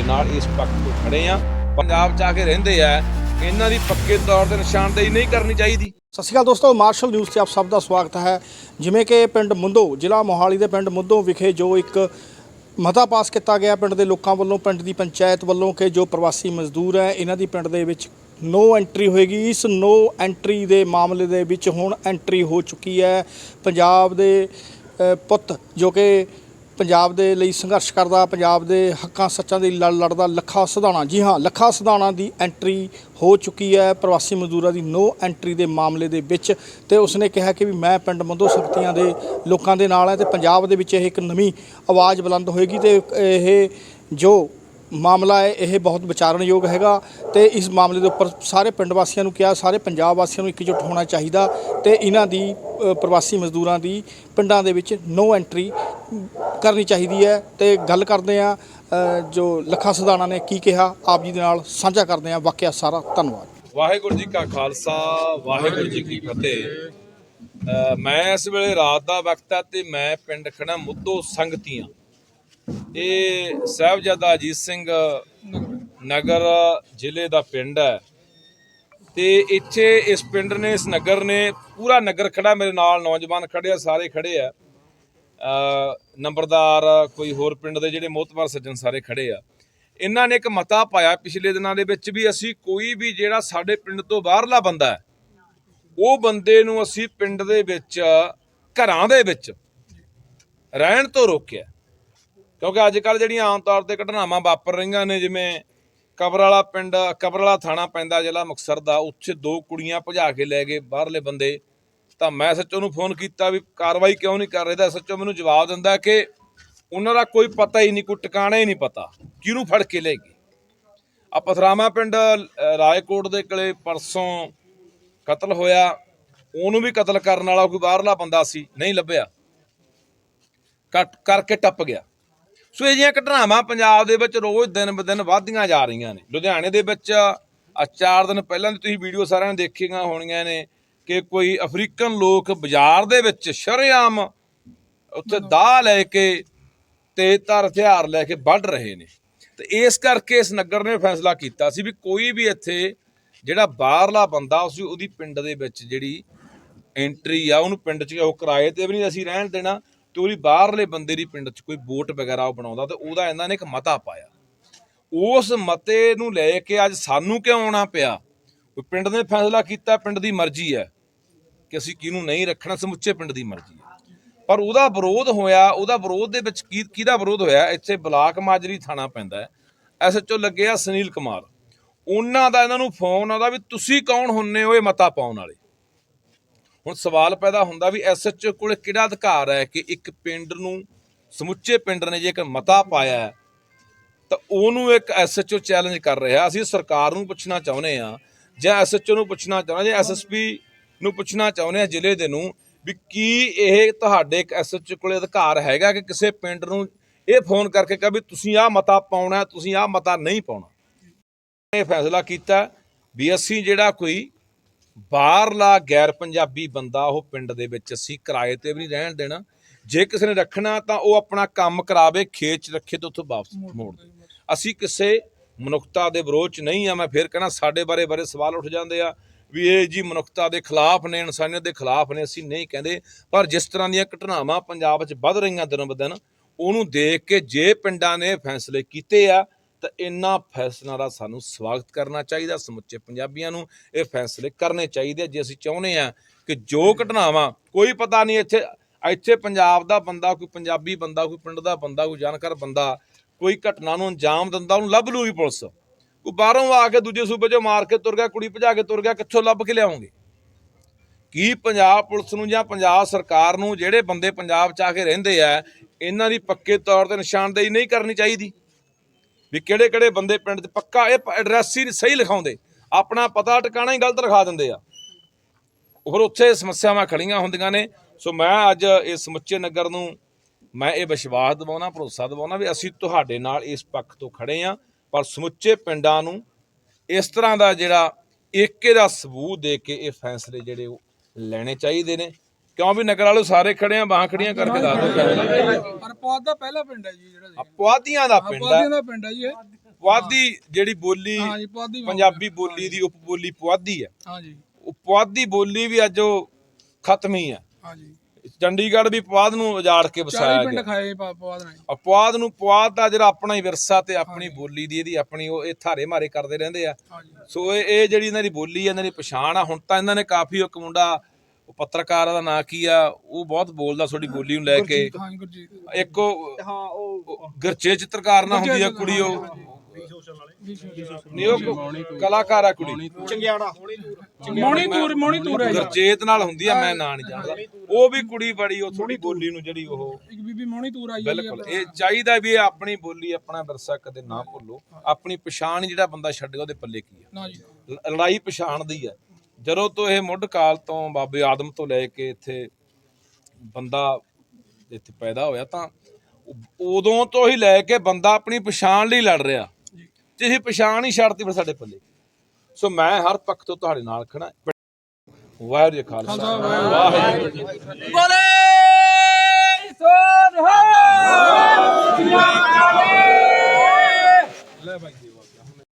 ਤੁਹਾਡੇ ਨਾਲ ਇਸ ਪੱਖ ਤੋਂ ਖੜੇ ਆ ਪੰਜਾਬ ਚ ਆ ਕੇ ਰਹਿੰਦੇ ਆ। ਇਹਨਾਂ ਦੀ ਪੱਕੇ ਤੌਰ ਤੇ ਨਿਸ਼ਾਨਦੇਹੀ ਨਹੀਂ ਕਰਨੀ ਚਾਹੀਦੀ। ਸਤਿ ਸ਼੍ਰੀ ਅਕਾਲ ਦੋਸਤੋ, ਮਾਰਸ਼ਲ ਨਿਊਜ਼ ਤੇ ਆਪ ਸਭ ਦਾ ਸਵਾਗਤ ਹੈ। ਜਿਵੇਂ ਕਿ ਪਿੰਡ ਮੁੰਦੋ, ਜ਼ਿਲ੍ਹਾ ਮੋਹਾਲੀ ਦੇ ਪਿੰਡ ਮੁੰਦੋ ਵਿਖੇ ਜੋ ਇੱਕ ਮਤਾ ਪਾਸ ਕੀਤਾ ਗਿਆ ਪਿੰਡ ਦੇ ਲੋਕਾਂ ਵੱਲੋਂ, ਪਿੰਡ ਦੀ ਪੰਚਾਇਤ ਵੱਲੋਂ ਕਿ ਜੋ ਪ੍ਰਵਾਸੀ ਮਜ਼ਦੂਰ ਹੈ, ਇਹਨਾਂ ਦੀ ਪਿੰਡ ਦੇ ਵਿੱਚ ਨੋ ਐਂਟਰੀ ਹੋਏਗੀ। ਇਸ ਨੋ ਐਂਟਰੀ ਦੇ ਮਾਮਲੇ ਦੇ ਵਿੱਚ ਹੁਣ ਐਂਟਰੀ ਹੋ ਚੁੱਕੀ ਹੈ ਪੰਜਾਬ ਦੇ ਪੁੱਤ, ਜੋ ਕਿ ਪੰਜਾਬ ਦੇ ਲਈ ਸੰਘਰਸ਼ ਕਰਦਾ, ਪੰਜਾਬ ਦੇ ਹੱਕਾਂ ਸੱਚਾਂ ਦੀ ਲੜ ਲੜਦਾ ਲੱਖਾ ਸਿਧਾਣਾ। ਜੀ ਹਾਂ, ਲੱਖਾ ਸਿਧਾਣਾ ਦੀ ਐਂਟਰੀ ਹੋ ਚੁੱਕੀ ਹੈ, ਪ੍ਰਵਾਸੀ ਮਜ਼ਦੂਰਾਂ ਦੀ ਨੋ ਐਂਟਰੀ ਦੇ ਮਾਮਲੇ ਦੇ ਵਿੱਚ ਤੇ ਉਸਨੇ ਕਿਹਾ ਕਿ ਵੀ ਮੈਂ ਪਿੰਡ ਮੰਦੋ ਸਕਤੀਆਂ ਦੇ ਲੋਕਾਂ ਦੇ ਨਾਲ ਹੈ ਤੇ ਪੰਜਾਬ ਦੇ ਵਿੱਚ ਇਹ ਇੱਕ ਨਵੀਂ ਆਵਾਜ਼ ਬੁਲੰਦ ਹੋਏਗੀ ਤੇ ਇਹ ਜੋ ਮਾਮਲਾ ਹੈ, ਇਹ ਬਹੁਤ ਵਿਚਾਰਨਯੋਗ ਹੈਗਾ ਤੇ ਇਸ ਮਾਮਲੇ ਦੇ ਉੱਪਰ ਸਾਰੇ ਪਿੰਡ ਵਾਸੀਆਂ ਨੂੰ ਕਿਹਾ, ਸਾਰੇ ਪੰਜਾਬ ਵਾਸੀਆਂ ਨੂੰ ਇਕਜੁੱਟ ਹੋਣਾ ਚਾਹੀਦਾ ਤੇ ਇਹਨਾਂ ਦੀ ਪ੍ਰਵਾਸੀ ਮਜ਼ਦੂਰਾਂ ਦੀ ਪਿੰਡਾਂ ਦੇ ਵਿੱਚ ਨੋ ਐਂਟਰੀ ਕਰਨੀ ਚਾਹੀਦੀ ਹੈ ਤੇ ਗੱਲ ਕਰਦੇ ਆ ਜੋ ਲੱਖਾ ਸਿਧਾਣਾ ਨੇ ਕੀ ਕਿਹਾ, ਆਪ ਜੀ ਦੇ ਨਾਲ ਸਾਂਝਾ ਕਰਦੇ ਆ ਵਾਕਿਆ ਸਾਰਾ ਧੰਨਵਾਦ। ਵਾਹਿਗੁਰੂ ਜੀ ਕਾ ਖਾਲਸਾ, ਵਾਹਿਗੁਰੂ ਜੀ ਕੀ ਫਤਿਹ। ਮੈਂ ਇਸ ਵੇਲੇ ਰਾਤ ਦਾ ਵਕਤ ਹੈ ਤੇ ਮੈਂ ਪਿੰਡ ਖੜਾ ਮੁੱਦੋ ਸੰਗਤੀਆਂ। ਇਹ ਸਾਹਿਬਜ਼ਾਦਾ ਅਜੀਤ ਸਿੰਘ ਨਗਰ ਜ਼ਿਲ੍ਹੇ ਦਾ ਪਿੰਡ ਹੈ। ਤੇ ਇੱਥੇ ਇਸ ਪਿੰਡ ਨੇ, ਇਸ ਨਗਰ ਨੇ ਪੂਰਾ ਨਗਰ ਖੜਾ ਮੇਰੇ ਨਾਲ ਨੌਜਵਾਨ ਖੜੇ ਆ, ਸਾਰੇ ਖੜੇ ਆ। ਨੰਬਰਦਾਰ, ਕੋਈ ਹੋਰ ਪਿੰਡ ਦੇ ਜਿਹੜੇ ਮੋਤਬਰ ਸੱਜਣ ਸਾਰੇ ਖੜੇ ਆ, ਇਹਨਾਂ ਨੇ ਇੱਕ ਮਤਾ ਪਾਇਆ ਪਿਛਲੇ ਦਿਨਾਂ ਦੇ ਵਿੱਚ ਵੀ ਅਸੀਂ ਕੋਈ ਵੀ ਜਿਹੜਾ ਸਾਡੇ ਪਿੰਡ ਤੋਂ ਬਾਹਰਲਾ ਬੰਦਾ ਹੈ, ਉਹ ਬੰਦੇ ਨੂੰ ਅਸੀਂ ਪਿੰਡ ਦੇ ਵਿੱਚ, ਘਰਾਂ ਦੇ ਵਿੱਚ ਰਹਿਣ ਤੋਂ ਰੋਕਿਆ। ਕਿਉਂਕਿ ਅੱਜ ਕੱਲ ਜਿਹੜੀਆਂ ਆਮ ਤੌਰ ਤੇ ਘਟਨਾਵਾਂ ਵਾਪਰ ਰਹੀਆਂ ਨੇ, ਜਿਵੇਂ ਕਬਰ ਵਾਲਾ ਪਿੰਡ ਕਬਰ ਵਾਲਾ ਥਾਣਾ ਪੈਂਦਾ ਜ਼ਿਲ੍ਹਾ ਮੁਕਤਸਰ ਦਾ, ਉੱਥੇ ਦੋ ਕੁੜੀਆਂ ਭਜਾ ਕੇ ਲੈ ਗਏ ਬਾਹਰਲੇ ਬੰਦੇ। ਤਾਂ ਮੈਂ ਸੱਚੋ ਨੂੰ ਫੋਨ ਕੀਤਾ ਵੀ ਕਾਰਵਾਈ ਕਿਉਂ ਨਹੀਂ ਕਰ ਰਹੇ? ਤਾਂ ਸੱਚੋ ਮੈਨੂੰ ਜਵਾਬ ਦਿੰਦਾ ਕਿ ਉਹਨਾਂ ਦਾ ਕੋਈ ਪਤਾ ਹੀ ਨਹੀਂ ਕੋਈ ਟਿਕਾਣਾ ਹੀ ਨਹੀਂ ਪਤਾ। ਕਿਹਨੂੰ ਫੜ ਕੇ ਲੈ ਗਏ? ਆ ਪਥਰਾਮਾ ਪਿੰਡ ਅ, ਰਾਏਕੋਟ ਦੇ ਕਲੇ ਪਰਸੋਂ ਕਤਲ ਹੋਇਆ। ਉਹਨੂੰ ਵੀ ਕਤਲ ਕਰਨ ਵਾਲਾ ਕੋਈ ਬਾਹਰਲਾ ਬੰਦਾ ਸੀ ਨਹੀਂ ਲੱਭਿਆ। ਕੱਟ ਕਰਕੇ ਟੱਪ ਗਿਆ। ਸੋ ਇਹ ਜਿਹੀਆਂ ਘਟਨਾਵਾਂ ਪੰਜਾਬ ਦੇ ਵਿੱਚ ਰੋਜ਼ ਦਿਨ ਬ ਦਿਨ ਵਧਦੀਆਂ ਜਾ ਰਹੀਆਂ ਨੇ। ਲੁਧਿਆਣੇ ਦੇ ਵਿੱਚ ਆ ਚਾਰ ਦਿਨ ਪਹਿਲਾਂ ਦੀ ਤੁਸੀਂ ਵੀਡੀਓ ਸਾਰਿਆਂ ਨੇ ਦੇਖੀਆਂ ਹੋਣੀਆਂ ਨੇ। ਕਿ ਕੋਈ ਅਫਰੀਕਨ ਲੋਕ ਬਾਜ਼ਾਰ ਦੇ ਵਿੱਚ ਸ਼ਰੇਆਮ ਉੱਥੇ ਦਾ ਲੈ ਕੇ ਤੇ ਧਰ ਹਥਿਆਰ ਲੈ ਕੇ ਵੱਢ ਰਹੇ ਨੇ। ਤੇ ਇਸ ਕਰਕੇ ਇਸ ਨਗਰ ਨੇ ਫੈਸਲਾ ਕੀਤਾ ਸੀ ਵੀ ਕੋਈ ਵੀ ਇੱਥੇ ਜਿਹੜਾ ਬਾਹਰਲਾ ਬੰਦਾ ਉਸ ਉਹਦੀ ਪਿੰਡ ਦੇ ਵਿੱਚ ਜਿਹੜੀ ਐਂਟਰੀ ਆ, ਉਹਨੂੰ ਪਿੰਡ 'ਚ ਉਹ ਕਿਰਾਏ ਤੇ ਵੀ ਨਹੀਂ ਅਸੀਂ ਰਹਿਣ ਦੇਣਾ ਤੇ ਉਹਦੀ ਬਾਹਰਲੇ ਬੰਦੇ ਦੀ ਪਿੰਡ 'ਚ ਕੋਈ ਵੋਟ ਵਗੈਰਾ ਉਹ ਬਣਾਉਂਦਾ ਤੇ ਉਹਦਾ ਇਹਨਾਂ ਨੇ ਇੱਕ ਮਤਾ ਪਾਇਆ। ਉਸ ਮਤੇ ਨੂੰ ਲੈ ਕੇ ਅੱਜ ਸਾਨੂੰ ਕਿਉਂ ਆਉਣਾ ਪਿਆ? ਪਿੰਡ ਨੇ ਫੈਸਲਾ ਕੀਤਾ, ਪਿੰਡ ਦੀ ਮਰਜ਼ੀ ਹੈ ਕਿ ਅਸੀਂ ਕਿਹਨੂੰ ਨਹੀਂ ਰੱਖਣਾ, ਸਮੁੱਚੇ ਪਿੰਡ ਦੀ ਮਰਜ਼ੀ ਹੈ। ਪਰ ਉਹਦਾ ਵਿਰੋਧ ਹੋਇਆ, ਉਹਦਾ ਵਿਰੋਧ ਦੇ ਵਿੱਚ ਕੀ, ਕਿਹਦਾ ਵਿਰੋਧ ਹੋਇਆ, ਇੱਥੇ ਬਲਾਕ ਮਾਜਰੀ ਥਾਣਾ ਪੈਂਦਾ ਹੈ। ਐਸਐਚਓ ਲੱਗਿਆ ਸੁਨੀਲ ਕੁਮਾਰ। ਉਹਨਾਂ ਦਾ ਇਹਨਾਂ ਨੂੰ ਫੋਨ ਆਉਂਦਾ ਵੀ ਤੁਸੀਂ ਕੌਣ ਹੁੰਨੇ ਹੋ ਇਹ ਮਤਾ ਪਾਉਣ ਵਾਲੇ? ਹੁਣ ਸਵਾਲ ਪੈਦਾ ਹੁੰਦਾ ਵੀ ਐਸਐਚਓ ਕੋਲ ਕਿਹੜਾ ਅਧਿਕਾਰ ਹੈ ਕਿ ਇੱਕ ਪਿੰਡ ਨੂੰ, ਸਮੁੱਚੇ ਪਿੰਡ ਨੇ ਜੇ ਇੱਕ ਮਤਾ ਪਾਇਆ ਤਾਂ ਉਹਨੂੰ ਇੱਕ ਐਸਐਚਓ ਚੈਲੰਜ ਕਰ ਰਿਹਾ। ਅਸੀਂ ਸਰਕਾਰ ਨੂੰ ਪੁੱਛਣਾ ਚਾਹੁੰਦੇ ਆ ਜਾਂ ਐਸਐਚਓ ਨੂੰ ਪੁੱਛਣਾ ਚਾਹੁੰਦੇ, ਜਾਂ ਐਸਐਸਪੀ ਨੂੰ ਪੁੱਛਣਾ ਚਾਹੁੰਦੇ ਆ ਜ਼ਿਲ੍ਹੇ ਦੇ ਨੂੰ ਵੀ ਕੀ ਇਹ ਤੁਹਾਡੇ ਇੱਕ ਐਸਐਚਓ ਕੋਲੇ ਅਧਿਕਾਰ ਹੈਗਾ ਕਿ ਕਿਸੇ ਪਿੰਡ ਨੂੰ ਇਹ ਫੋਨ ਕਰਕੇ ਕਹੇ ਵੀ ਤੁਸੀਂ ਆਹ ਮਤਾ ਪਾਉਣਾ, ਤੁਸੀਂ ਆਹ ਮਤਾ ਨਹੀਂ ਪਾਉਣਾ? ਇਹ ਫੈਸਲਾ ਕੀਤਾ ਵੀ ਅਸੀਂ ਜਿਹੜਾ ਕੋਈ ਬਾਹਰਲਾ ਗੈਰ ਪੰਜਾਬੀ ਬੰਦਾ ਉਹ ਪਿੰਡ ਦੇ ਵਿੱਚ ਅਸੀਂ ਕਿਰਾਏ ਤੇ ਵੀ ਨਹੀਂ ਰਹਿਣ ਦੇਣਾ। ਜੇ ਕਿਸੇ ਨੇ ਰੱਖਣਾ ਤਾਂ ਉਹ ਆਪਣਾ ਕੰਮ ਕਰਾਵੇ, ਖੇਤ 'ਚ ਰੱਖੇ ਤੇ ਉੱਥੋਂ ਵਾਪਸ ਮੋੜ ਦੇ। ਅਸੀਂ ਕਿਸੇ ਮਨੁੱਖਤਾ ਦੇ ਵਿਰੋਧ 'ਚ ਨਹੀਂ ਆ, ਮੈਂ ਫਿਰ ਕਹਿਣਾ ਸਾਡੇ ਬਾਰੇ ਬਾਰੇ ਸਵਾਲ ਉੱਠ ਜਾਂਦੇ ਆ ਵੀ ਇਹ ਜੀ ਮਨੁੱਖਤਾ ਦੇ ਖਿਲਾਫ ਨੇ, ਇਨਸਾਨੀਅਤ ਦੇ ਖਿਲਾਫ ਨੇ, ਅਸੀਂ ਨਹੀਂ ਕਹਿੰਦੇ। ਪਰ ਜਿਸ ਤਰ੍ਹਾਂ ਦੀਆਂ ਘਟਨਾਵਾਂ ਪੰਜਾਬ 'ਚ ਵੱਧ ਰਹੀਆਂ ਦਿਨੋਂ ਬਦਨ ਉਹਨੂੰ ਦੇਖ ਕੇ ਜੇ ਪਿੰਡਾਂ ਨੇ ਫੈਸਲੇ ਕੀਤੇ ਆ, ਤਾਂ ਇਹਨਾਂ ਫੈਸਲਿਆਂ ਦਾ ਸਾਨੂੰ ਸਵਾਗਤ ਕਰਨਾ ਚਾਹੀਦਾ। ਸਮੁੱਚੇ ਪੰਜਾਬੀਆਂ ਨੂੰ ਇਹ ਫੈਸਲੇ ਕਰਨੇ ਚਾਹੀਦੇ ਆ। ਜੇ ਅਸੀਂ ਚਾਹੁੰਦੇ ਆ ਕਿ ਜੋ ਘਟਨਾਵਾਂ, ਕੋਈ ਪਤਾ ਨਹੀਂ ਇੱਥੇ ਇੱਥੇ ਪੰਜਾਬ ਦਾ ਬੰਦਾ, ਕੋਈ ਪੰਜਾਬੀ ਬੰਦਾ, ਕੋਈ ਪਿੰਡ ਦਾ ਬੰਦਾ, ਕੋਈ ਜਾਣਕਾਰ ਬੰਦਾ ਕੋਈ ਘਟਨਾ ਨੂੰ ਅੰਜਾਮ ਦਿੰਦਾ, ਉਹਨੂੰ ਲੱਭ ਲੂਗੀ ਪੁਲਿਸ। ਕੋਈ ਬਾਹਰੋਂ ਆ ਕੇ ਦੂਜੇ ਸੂਬੇ 'ਚੋਂ ਮਾਰ ਕੇ ਤੁਰ ਗਿਆ, ਕੁੜੀ ਭਜਾ ਕੇ ਤੁਰ ਗਿਆ, ਕਿੱਥੋਂ ਲੱਭ ਕੇ ਲਿਆਉਂਗੇ? ਕੀ ਪੰਜਾਬ ਪੁਲਿਸ ਨੂੰ ਜਾਂ ਪੰਜਾਬ ਸਰਕਾਰ ਨੂੰ ਜਿਹੜੇ ਬੰਦੇ ਪੰਜਾਬ 'ਚ ਆ ਕੇ ਰਹਿੰਦੇ ਆ, ਇਹਨਾਂ ਦੀ ਪੱਕੇ ਤੌਰ ਤੇ ਨਿਸ਼ਾਨਦੇਹੀ ਨਹੀਂ ਕਰਨੀ ਚਾਹੀਦੀ? ਵੀ ਕਿਹੜੇ ਕਿਹੜੇ ਬੰਦੇ ਪਿੰਡ 'ਚ ਪੱਕਾ, ਇਹ ਐਡਰੈਸ ਹੀ ਸਹੀ ਲਿਖਾਉਂਦੇ। ਆਪਣਾ ਪਤਾ ਟਿਕਾਣਾ ਹੀ ਗਲਤ ਲਿਖਾ ਦਿੰਦੇ ਆ। ਹੋਰ ਉੱਥੇ ਸਮੱਸਿਆਵਾਂ ਖੜੀਆਂ ਹੁੰਦੀਆਂ ਨੇ। ਸੋ ਮੈਂ ਅੱਜ ਇਸ ਸਮੁੱਚੇ ਨਗਰ ਨੂੰ ਮੈਂ ਇਹ ਵਿਸ਼ਵਾਸ ਦਿਵਾਉਣਾ ਭਰੋਸਾ ਦਿਵਾਉਣਾ ਵੀ ਅਸੀਂ ਤੁਹਾਡੇ ਨਾਲ ਇਸ ਪੱਖ ਤੋਂ ਖੜੇ ਆ ਪਰ ਸਮੁੱਚੇ ਪਿੰਡਾਂ ਨੂੰ ਇਸ ਤਰ੍ਹਾਂ ਦਾ ਜਿਹੜਾ ਏਕੇ ਦਾ ਸਬੂਤ ਦੇ ਕੇ ਇਹ ਫੈਸਲੇ ਜਿਹੜੇ ਉਹ ਲੈਣੇ ਚਾਹੀਦੇ ਨੇ। ਕਿਉਂ ਵੀ ਨਗਰ ਵਾਲੇ ਸਾਰੇ ਖੜੇ ਆ ਬਾਹਾਂ ਖੜੀਆਂ ਕਰਕੇ ਦੱਸ ਦਿਓ। ਪਰ ਪੁਆਧ ਦਾ ਪਹਿਲਾ ਪਿੰਡ ਹੈ ਜੀ ਜਿਹੜਾ ਆ ਪੁਆਧੀਆਂ ਦਾ ਪਿੰਡ ਹੈ ਦਾ ਪਿੰਡ ਹੈ ਜੀ ਇਹ। ਪੁਆਧੀ ਜਿਹੜੀ ਬੋਲੀ। ਪੰਜਾਬੀ ਬੋਲੀ ਦੀ ਉਪ ਬੋਲੀ ਪੁਆਧੀ ਹੈ। ਹਾਂ ਜੀ। ਉਹ ਪੁਆਧੀ ਬੋਲੀ ਵੀ ਅੱਜ ਉਹ ਖਤਮ ਹੀ ਹੈ। ਹਾਂ ਜੀ। ਚੰਡੀਗੜ੍ਹ ਵੀ ਪੁਆਧ ਨੂੰ ਉਜਾੜ ਕੇ 40 ਵਸਾਇਆ ਪਿੰਡ ਗਿਆ। ਖਾਏ ਪਾ- ਨੇ ਆ ਪੁਆਧ ਨੂੰ ਪੁਆਧ ਦਾ ਜਿਹੜਾ ਆਪਣਾ ਹੀ ਵਿਰਸਾ ਤੇ ਆਪਣੀ ਬੋਲੀ ਦੀ ਇਹਦੀ ਆਪਣੀ ਉਹ ਇਹ ਥਾਰੇ ਮਾਰੇ ਕਰਦੇ ਰਹਿੰਦੇ ਆ। ਜੀ ਸੋ ਇਹ ਇਹ ਜਿਹੜੀ ਇਹਨਾਂ ਦੀ ਬੋਲੀ ਹੈ ਇਹਨਾਂ ਦੀ ਪਛਾਣ ਆ ਹੁਣ ਤਾਂ ਇਹਨਾਂ ਨੇ ਕਾਫੀ ਇੱਕ ਮੁੰਡਾ ਉਹ ਪੱਤਰਕਾਰ ਦਾ ਨਾਂ ਕੀ ਆ ਉਹ ਬਹੁਤ ਬੋਲਦਾ ਤੁਹਾਡੀ ਬੋਲੀ ਨੂੰ ਲੈ ਕੇ। ਜੀ ਗੁਰਜੀਤ। ਇੱਕ ਉਹ ਹਾਂ ਉਹ ਗਰਚੇ ਚਿੱਤਰਕਾਰ ਨਾ ਹੁੰਦੀ ਆ ਕੁੜੀ ਉਹ। ਨਹੀਂ ਉਹ ਕਲਾਕਾਰ ਆ ਕੁੜੀ। ਚੰਗਿਆੜਾ। ਮੋਣੀ ਤੂਰ ਮੋਣੀ ਤੂਰ ਹੈ ਜੀ। ਗਰਚੇਤ ਨਾਲ ਹੁੰਦੀ ਆ ਮੈਂ ਨਾਂ ਨਹੀਂ ਜਾਣਦਾ। ਉਹ ਵੀ ਕੁੜੀ ਬੜੀ ਉਹ ਥੋੜੀ ਬੋਲੀ ਨੂੰ ਜਿਹੜੀ ਉਹ ਇੱਕ ਬੀਬੀ ਮੋਣੀ ਤੂਰ ਆਈ ਹੈ ਬਿਲਕੁਲ। ਇਹ ਚਾਹੀਦਾ ਵੀ ਇਹ ਆਪਣੀ ਬੋਲੀ ਆਪਣਾ ਵਿਰਸਾ ਕਦੇ ਨਾ ਭੁੱਲੋ। ਆਪਣੀ ਪਛਾਣ ਜਿਹੜਾ ਬੰਦਾ ਛੱਡੇ ਉਹਦੇ ਪੱਲੇ ਕੀ ਆ? ਨਾ ਜੀ। ਲ- ਲੜਾਈ ਪਛਾਣ ਦੀ ਹੈ ਜਦੋਂ ਤੋਂ ਇਹ ਮੁੱਢ ਕਾਲ ਤੋਂ ਬਾਬੇ ਆਦਮ ਤੋਂ ਲੈ ਕੇ ਇੱਥੇ ਬੰਦਾ ਇੱਥੇ ਪੈਦਾ ਹੋਇਆ ਤਾਂ ਉ- ਉਦੋਂ ਤੋਂ ਹੀ ਲੈ ਕੇ ਬੰਦਾ ਆਪਣੀ ਪਛਾਣ ਲਈ ਲੜ ਰਿਹਾ। ਤੇ ਇਹ ਪਛਾਣ ਹੀ ਛੱਡਤੀ ਫਿਰ ਸਾਡੇ ਪੱਲੇ ਸੋ ਮੈਂ ਹਰ ਪੱਖ ਤੋਂ ਤੁਹਾਡੇ ਨਾਲ ਖੜਾ ਵਾਹਿਗੁਰੂ ਜੀ ਖਾਲਸਾ। ਵਾਹਿਗੁਰੂ ਜੀ।